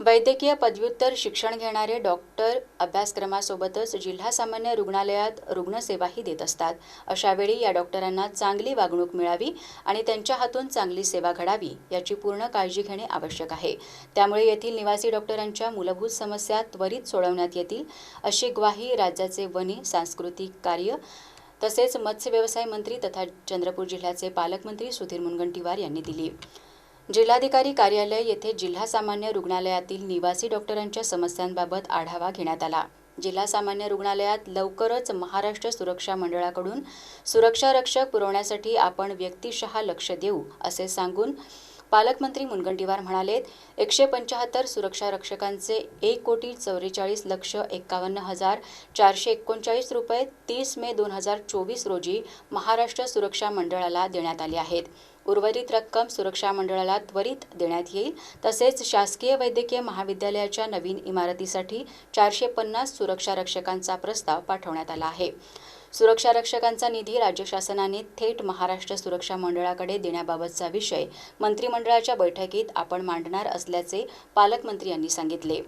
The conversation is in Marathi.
वैद्यकीय पदव्युत्तर शिक्षण घेणारे डॉक्टर अभ्यासक्रमासोबतच जिल्हा सामान्य रुग्णालयात रुग्णसेवाही देत असतात. अशावेळी या डॉक्टरांना चांगली वागणूक मिळावी आणि त्यांच्या हातून चांगली सेवा घडावी याची पूर्ण काळजी घेणे आवश्यक आहे. त्यामुळे येथील निवासी डॉक्टरांच्या मूलभूत समस्या त्वरित सोडवण्यात येतील अशी ग्वाही राज्याचे वने सांस्कृतिक कार्य तसेच मत्स्य व्यवसाय मंत्री तथा चंद्रपूर जिल्ह्याचे पालकमंत्री सुधीर मुनगंटीवार यांनी दिली. जिल्हाधिकारी कार्यालय येथे जिल्हा सामान्य रुग्णालयातील निवासी डॉक्टरांच्या समस्यांबाबत आढावा घेण्यात आला. जिल्हा सामान्य रुग्णालयात लवकरच महाराष्ट्र सुरक्षा मंडळाकडून सुरक्षा रक्षक पुरवण्यासाठी आपण व्यक्तिशः लक्ष देऊ असे सांगून पालकमंत्री मुनगंटीवार म्हणालेत एकशे पंच्याहत्तर सुरक्षा रक्षकांचे एक कोटी चौवेचाळीस लक्ष एक्कावन्न हजार चारशे एकोणचाळीस रुपये तीस मे दोन हजार चोवीस रोजी महाराष्ट्र सुरक्षा मंडळाला देण्यात आले आहेत. उर्वरित रक्कम सुरक्षा मंडळाला त्वरित देण्यात येईल तसेच शासकीय वैद्यकीय महाविद्यालयाच्या नवीन इमारतीसाठी चारशे पन्नास सुरक्षा रक्षकांचा प्रस्ताव पाठवण्यात आला आहे. सुरक्षा रक्षकांचा निधी राज्य शासनाने थेट महाराष्ट्र सुरक्षा मंडळाकडे देण्याबाबतचा विषय मंत्रिमंडळाच्या बैठकीत आपण मांडणार असल्याचे पालकमंत्री यांनी सांगितले.